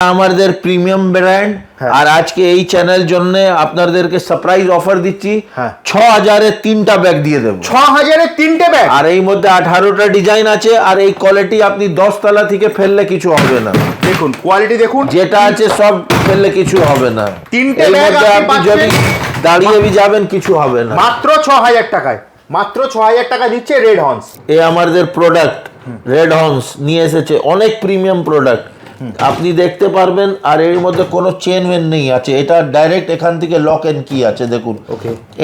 আমাদের premium brand. হ্যাঁ। আর আজকে এই চ্যানেল জন্য আপনাদেরকে সারপ্রাইজ অফার দিচ্ছি। হ্যাঁ। ছ হাজারে তিনটা ব্যাগ দিয়ে দেবো। ছ হাজারে তিনটে ব্যাগ আর এই মধ্যে আঠারোটা ডিজাইন আছে আর এই কোয়ালিটি আপনি দশ তলা থেকে ফেললে কিছু হবে না। দেখুন কোয়ালিটি দেখুন। যেটা আছে সব ফেললে কিছু হবে না। তিনটে মধ্যে আপনি যদি দাঁড়িয়ে যাবেন কিছু হবে না। মাত্র ছ হাজার টাকায়। মাত্র ছ হাজার টাকা দিচ্ছে রেড হর্নস এ আমাদের প্রোডাক্ট রেড হর্নস নিয়ে এসেছে অনেক প্রিমিয়াম প্রোডাক্ট আপনি দেখতে পারবেন আর এর মধ্যে কোনো চেন ওয়েন নেই আছে। এটা ডাইরেক্ট এখান থেকে লক এন্ড কি আছে দেখুন।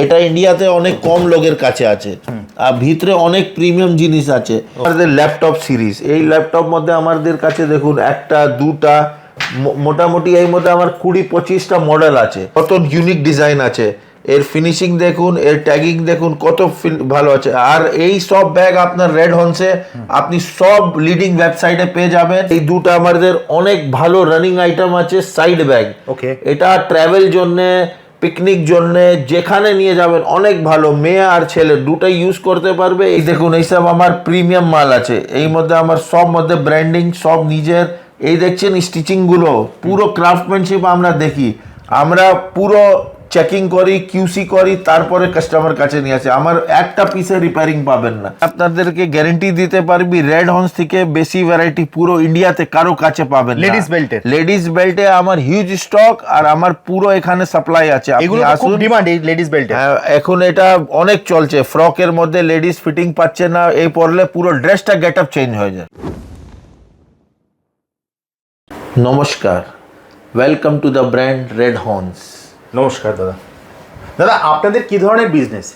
এটা ইন্ডিয়াতে অনেক কম লোকের কাছে আছে। আর ভিতরে অনেক প্রিমিয়াম জিনিস আছে। আমাদের ল্যাপটপ সিরিজ এই ল্যাপটপ মধ্যে আমাদের কাছে দেখুন একটা দুটা মোটামুটি এই মধ্যে আমার কুড়ি পঁচিশটা মডেল আছে। কত ইউনিক ডিজাইন আছে। এর ফিনিশিং দেখুন এর ট্যাগিং দেখুন কত ফিল- ভালো আছে। আর এই সব ব্যাগ আপনার রেড হনসে আপনি সব লিডিং ওয়েবসাইটে পেয়ে যাবেন। এই দুটো আমাদের অনেক ভালো রানিং আইটেম আছে সাইড ব্যাগ ওকে এটা ট্রাভেল জন্যে পিকনিক জন্য যেখানে নিয়ে যাবেন অনেক ভালো। মেয়ে আর ছেলে দুটাই ইউজ করতে পারবে। এই দেখুন এইসব আমার প্রিমিয়াম মাল আছে। এই মধ্যে আমার সব মধ্যে ব্র্যান্ডিং সব নিজের। এই দেখছেন স্টিচিংগুলো। পুরো ক্রাফটম্যানশিপ আমরা দেখি। আমরা পুরো চেকিং করি কিউসি করি তারপরে কাস্টমার কাছে নিয়ে আসে। আমার একটা পিসে রিপেয়ারিং পাবেন না। আপনাদেরকে গ্যারেন্টি দিতে পারবি রেড হর্নস থেকে বেশি ভ্যারাইটি পুরো ইন্ডিয়াতে কারও কাছে পাবেন লেডিস বেল্টে লেডিস বেল্টে আমার হিউজ স্টক আর আমার পুরো এখানে সাপ্লাই আছে। এগুলো খুব ডিমান্ড এই লেডিস বেল্টে এখন এটা অনেক চলছে। ফ্রকের মধ্যে লেডিস ফিটিং পাচ্ছে না। এই পরলে পুরো ড্রেসটা গেট আপ চেঞ্জ হয়ে যায়। নমস্কার। Welcome to the brand Red Horns নমস্কার দাদা। দাদা আপনাদের কি ধরনের বিজনেস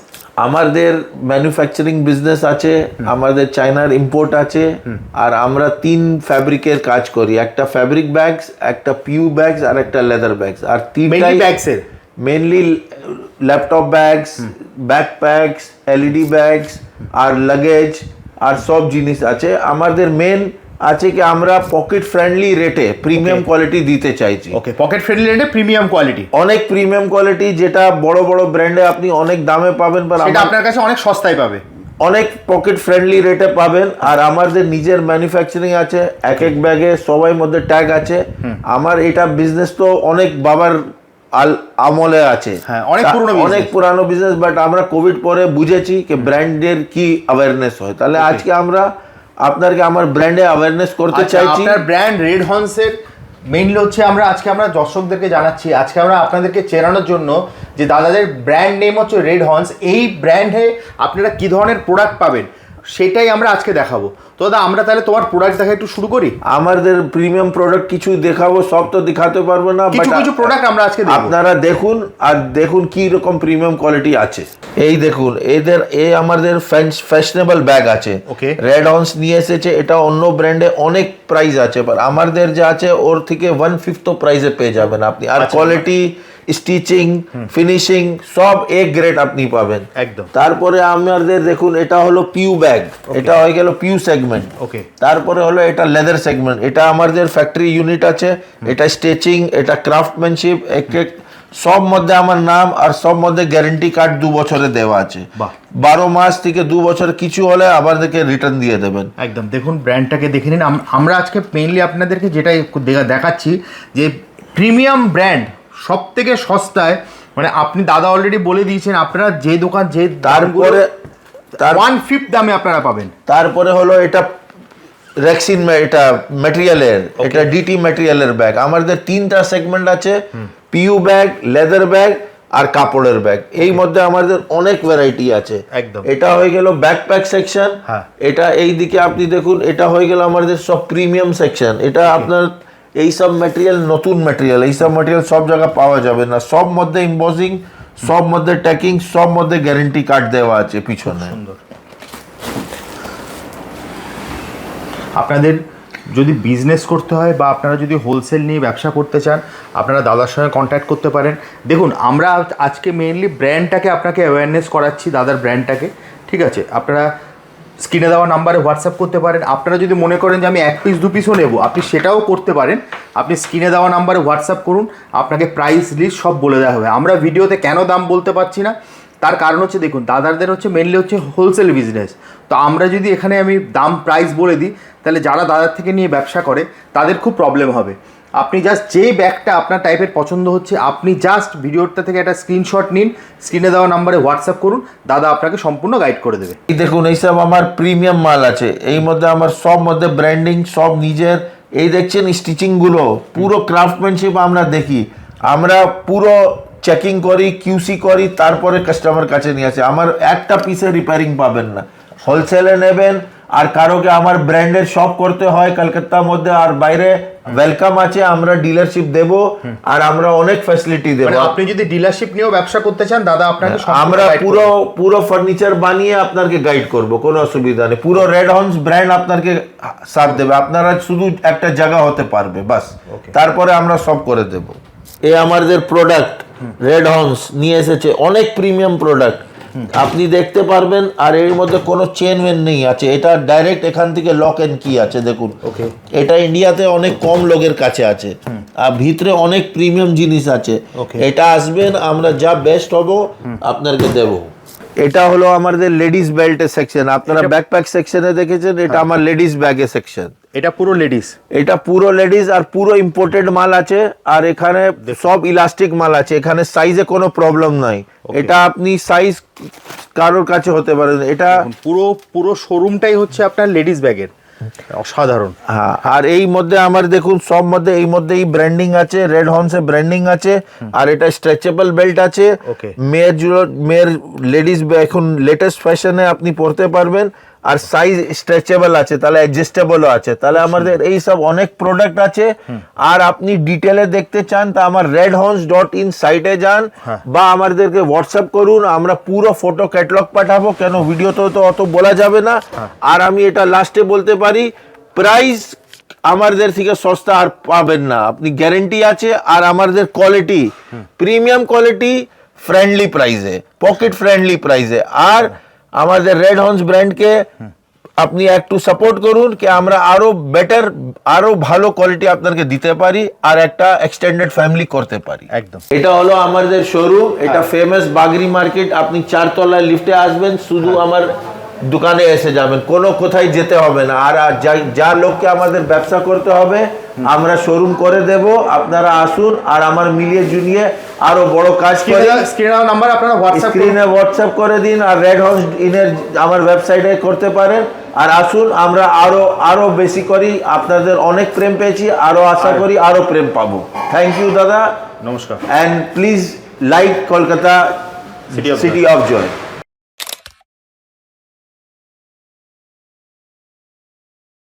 আমাদের ম্যানুফ্যাকচারিং বিজনেস আছে আমাদের চায়নার ইম্পোর্ট আছে আর আমরা তিন ফ্যাব্রিকের কাজ করি। একটা ফ্যাব্রিক ব্যাগস একটা পিউ ব্যাগস আর একটা লেদার ব্যাগস আর তিনটাই ব্যাগসের mainly laptop bags backpacks LED bags আর লাগেজ আর সব জিনিস আছে। আমাদের মেন আছে কি আমরা পকেট ফ্রেন্ডলি রেটে প্রিমিয়াম কোয়ালিটি দিতে চাইছি। ওকে পকেট ফ্রেন্ডলি রেটে প্রিমিয়াম কোয়ালিটি অনেক প্রিমিয়াম কোয়ালিটি যেটা বড় বড় ব্র্যান্ডে আপনি অনেক দামে পাবেন বা সেটা আপনার কাছে অনেক সস্তায় পাবে। অনেক পকেট ফ্রেন্ডলি রেটে পাবেন আর আমাদের নিজের ম্যানুফ্যাকচারিং আছে এক এক ব্যাগে সবাই মধ্যে ট্যাগ আছে। আমার এটা বিজনেস তো অনেক বাবার আল আমলে আছে। হ্যাঁ, অনেক পুরনো। অনেক পুরানো বিজনেস বাট আমরা কোভিড পরে বুঝেছি যে ব্র্যান্ডের কি অ্যাওয়ারনেস হয়। তাহলে আজকে আমরা আপনাকে আমার ব্র্যান্ডে অ্যাওয়ারনেস করতে আচ্ছা, চাইছি। আপনার ব্র্যান্ড রেড হর্নসের মেইনলি হচ্ছে আমরা আজকে আমরা দর্শকদেরকে জানাচ্ছি আজকে আমরা আপনাদেরকে চেরানোর জন্য যে দাদাদের ব্র্যান্ড নেম হচ্ছে রেড হর্নস এই ব্র্যান্ডে আপনারা কি ধরনের প্রোডাক্ট পাবেন? সেটাই আমরা আজকে দেখাবো। তো দাদা আমরা তাহলে তোমার প্রোডাক্ট দেখা একটু শুরু করি? আমাদের প্রিমিয়াম প্রোডাক্ট কিছু দেখাবো সব তো দেখাতে পারব না কিছু কিছু প্রোডাক্ট আমরা আজকে আপনারা দেখুন আর দেখুন কি রকম প্রিমিয়াম কোয়ালিটি আছে। এই দেখুন এদের এ আমাদের ফ্যাশনেবল ব্যাগ আছে। ওকে রেড হর্নস নিয়ে এসেছে এটা অন্য ব্র্যান্ডে অনেক প্রাইস আছে but আমাদের যে আছে ওর থেকে ওয়ান ফিফথ প্রাইসে পেয়ে যাবেন আপনি। আর আচ্ছা। কোয়ালিটি স্টিচিং ফিনিশিং সব এ গ্রেড আপনি পাবেন। একদম। তারপরে আমাদের দেখুন এটা হলো পিউ ব্যাগ এটা হয়ে গেল পিউ সেগমেন্ট ওকে তারপরে হলো এটা লেদার সেগমেন্ট এটা আমাদের ফ্যাক্টরি ইউনিট আছে। এটা স্টিচিং এটা ক্রাফটম্যানশিপ এক এক সব মধ্যে আমার নাম আর সব মধ্যে গ্যারেন্টি কার্ড দু বছরে দেওয়া আছে। বাহ। বারো মাস থেকে দু বছর কিছু হলে আমাদেরকে রিটার্ন দিয়ে দেবেন। একদম। দেখুন ব্র্যান্ডটাকে দেখে নিন। আমরা আজকে মেইনলি আপনাদেরকে যেটা দেখাচ্ছি যে প্রিমিয়াম ব্র্যান্ড সব থেকে সস্তায় মানে আপনি দাদা অলরেডি বলে দিয়েছেন আপনারা যে দোকান যে তারপরে তার ওয়ান ফিফথ দামে আপনারা পাবেন। তারপরে হলো এটা রেক্সিন এটা ম্যাটেরিয়ালের এটা ডিটি ম্যাটেরিয়ালের ব্যাগ আমাদের তিনটা সেগমেন্ট আছে পিউ ব্যাগ লেদার ব্যাগ আর কাপড়ের ব্যাগ এই মধ্যে আমাদের অনেক ভ্যারাইটি আছে। একদম। এটা হয়ে গেল ব্যাকপ্যাক সেকশন। এটা এই দিকে আপনি দেখুন এটা হয়ে গেল আমাদের সব প্রিমিয়াম সেকশন এটা আপনার এই সব ম্যাটেরিয়াল নতুন ম্যাটেরিয়াল এই সব ম্যাটেরিয়াল সব জায়গায় পাওয়া যাবে না। সব মধ্যে ইম্বোজিং সব মধ্যে ট্যাকিং সব মধ্যে গ্যারেন্টি কার্ড দেওয়া আছে পিছনে। আপনাদের যদি বিজনেস করতে হয় বা আপনারা যদি হোলসেল নিয়ে ব্যবসা করতে চান, আপনারা দাদার সঙ্গে কন্ট্যাক্ট করতে পারেন। দেখুন, আমরা আজকে মেইনলি ব্র্যান্ডটাকে আপনাকে অ্যাওয়ারনেস করাচ্ছি, দাদার ব্র্যান্ডটাকে ঠিক আছে? আপনারা স্ক্রিনে দেওয়া নাম্বারে হোয়াটসঅ্যাপ করতে পারেন। আপনারা যদি মনে করেন যে আমি এক পিস দু পিসও নেব, আপনি সেটাও করতে পারেন। আপনি স্ক্রিনে দেওয়া নাম্বারে হোয়াটসঅ্যাপ করুন, আপনাকে প্রাইস লিস্ট সব বলে দেওয়া হবে। আমরা ভিডিওতে কেন দাম বলতে পারছি না, তার কারণ হচ্ছে দেখুন দাদারদের হচ্ছে মেনলি হচ্ছে হোলসেল বিজনেস তো আমরা যদি এখানে আমি দাম প্রাইস বলে দিই তাহলে যারা দাদার থেকে নিয়ে ব্যবসা করে, তাদের খুব প্রবলেম হবে। আপনি জাস্ট যেই ব্যাগটা আপনার টাইপের পছন্দ হচ্ছে, আপনি জাস্ট ভিডিওটা থেকে একটা স্ক্রিনশট নিন স্ক্রিনে দেওয়া নাম্বারে হোয়াটসঅ্যাপ করুন, দাদা আপনাকে সম্পূর্ণ গাইড করে দেবে। এই দেখুন এইসব আমার প্রিমিয়াম মাল আছে। এই মধ্যে আমার সব মধ্যে ব্র্যান্ডিং সব নিজের। এই দেখছেন স্টিচিংগুলো, পুরো ক্রাফটম্যানশিপ আমরা দেখি। আমরা পুরো চেকিং করি কিউসি করি, তারপরে কাস্টমার কাছে নিয়ে আসে। আমার একটা পিসে রিপেয়ারিং পাবেন না। হোলসেলে নেবেন আর কারোকে আমার ব্র্যান্ডের শপ করতে হয় কলকাতার মধ্যে আর বাইরে ওয়েলকাম আছে আমরা ডিলারশিপ দেব আর আমরা অনেক ফ্যাসিলিটি দেবো। মানে আপনি যদি ডিলারশিপ নিয়েও ব্যবসা করতে চান দাদা আপনাকে আমরা পুরো পুরো ফার্নিচার বানিয়ে আপনাকে গাইড করব কোনো অসুবিধা নেই। পুরো রেড হর্নস ব্র্যান্ড আপনাকে সাথ দেবে আপনারা শুধু একটা জায়গা হতে পারবে বাস। তারপরে আমরা সব করে দেব। এ আমাদের প্রোডাক্ট রেড হর্নস নিয়ে এসেছে অনেক প্রিমিয়াম প্রোডাক্ট আপনি দেখতে পারবেন আর এর মধ্যে কোনো চেন ওয়েন নেই আছে। এটা ডাইরেক্ট এখান থেকে লক এন্ড কি আছে দেখুন। এটা ইন্ডিয়াতে অনেক কম লোকের কাছে আছে। আর ভিতরে অনেক প্রিমিয়াম জিনিস আছে। এটা আসবেন আমরা যা বেস্ট হব আপনাকে দেব। এটা হলো আমাদের লেডিস বেল্টের সেকশন আপনারা ব্যাকপ্যাক সেকশনে দেখেছেন এটা আমার লেডিস ব্যাগের সেকশন এটা পুরো লেডিস এটা পুরো লেডিস আর পুরো ইম্পোর্টেড মাল আছে আর এখানে সব ইলাস্টিক মাল আছে। এখানে সাইজে কোনো প্রবলেম নাই। এটা আপনি সাইজ কারোর কাছে হতে পারে এটা পুরো পুরো শোরুমটাই হচ্ছে আপনার লেডিস ব্যাগের অসাধারণ। হ্যাঁ আর এই মধ্যে আমার দেখুন সব মধ্যে এই মধ্যে এই ব্র্যান্ডিং আছে রেড হর্নসে ব্র্যান্ডিং আছে আর এটা স্ট্রেচেবল বেল্ট আছে। মেয়ের জুলো মেয়ের লেডিস এখন লেটেস্ট ফ্যাশনে আপনি পরতে পারবেন। আর সাইজ স্ট্রেচেবল আছে তাহলে অ্যাডজাস্টেবলও আছে। তাহলে আমাদের এই সব অনেক প্রোডাক্ট আছে। আর আপনি ডিটেলে দেখতে চান তা আমার রেড হর্নস ডট ইন সাইটে যান বা আমাদেরকে হোয়াটসঅ্যাপ করুন আমরা পুরো ফটো ক্যাটালগ পাঠাবো কেন ভিডিওতে তো অত বলা যাবে না। আর আমি এটা লাস্টে বলতে পারি প্রাইস আমাদের থেকে সস্তা আর পাবেন না। আপনি গ্যারেন্টি আছে আর আমাদের কোয়ালিটি প্রিমিয়াম কোয়ালিটি ফ্রেন্ডলি প্রাইসে পকেট ফ্রেন্ডলি প্রাইসে আর আমাদের রেড হর্নস ব্র্যান্ডকে আপনি একটু সাপোর্ট করুন কি আমরা আরও বেটার আরও ভালো কোয়ালিটি আপনাকে দিতে পারি আর একটা এক্সটেন্ডেড ফ্যামিলি করতে পারি। একদম। এটা হলো আমাদের শোরুম এটা ফেমাস বাগরি মার্কেট আপনি চারতলায় লিফটে আসবেন শুধু আমার দোকানে এসে যাবেন কোনো কোথায় যেতে হবে না। আর যা লোককে আমাদের ব্যবসা করতে হবে আমরা শোরুম করে দেব আপনারা আসুন আর আমার মিলিয়ে জুনিয়ে আরও বড় কাজ করে স্ক্রিনে নাম্বার আপনারা হোয়াটসঅ্যাপ স্ক্রিনে হোয়াটসঅ্যাপ করে দিন আর রেড হাউস ইনের আমার ওয়েবসাইটে করতে পারেন আর আসুন আমরা আরও আরও বেশি করি আপনাদের অনেক প্রেম পেয়েছি আরও আশা করি আরও প্রেম পাবো। থ্যাংক ইউ দাদা। নমস্কার। Like Kolkata City of City of Joy.